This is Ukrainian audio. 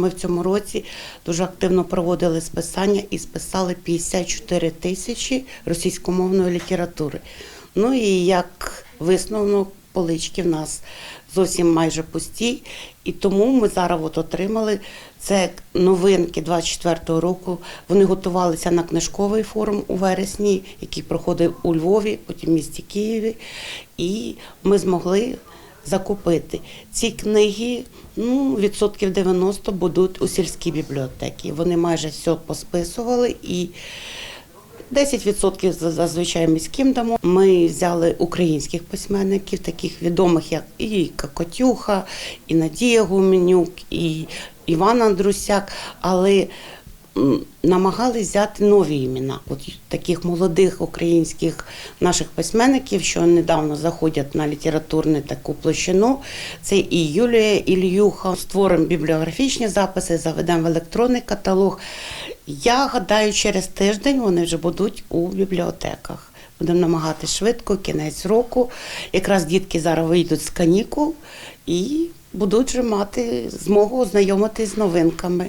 Ми в цьому році дуже активно проводили списання і списали 54 тисячі російськомовної літератури. Ну і як висновок, полички в нас зовсім майже пусті. І тому ми зараз от отримали це новинки 24-го року. Вони готувалися на книжковий форум у вересні, який проходив у Львові, потім в місті Києві. І ми змогли закупити. Ці книги ну, відсотків 90 будуть у сільській бібліотеці. Вони майже все посписували і 10% за- зазвичай міським дамо. Ми взяли українських письменників, таких відомих, як і Кокотюха, і Надія Гуменюк, і Іван Андрусяк, але намагались взяти нові імена, от таких молодих українських наших письменників, що недавно заходять на літературну таку площину. Це і Юлія Ільюха. Створимо бібліографічні записи, заведемо в електронний каталог. Я гадаю, через тиждень вони вже будуть у бібліотеках. Будемо намагатися швидко, кінець року. Якраз дітки зараз вийдуть з канікул і будуть вже мати змогу ознайомитись з новинками.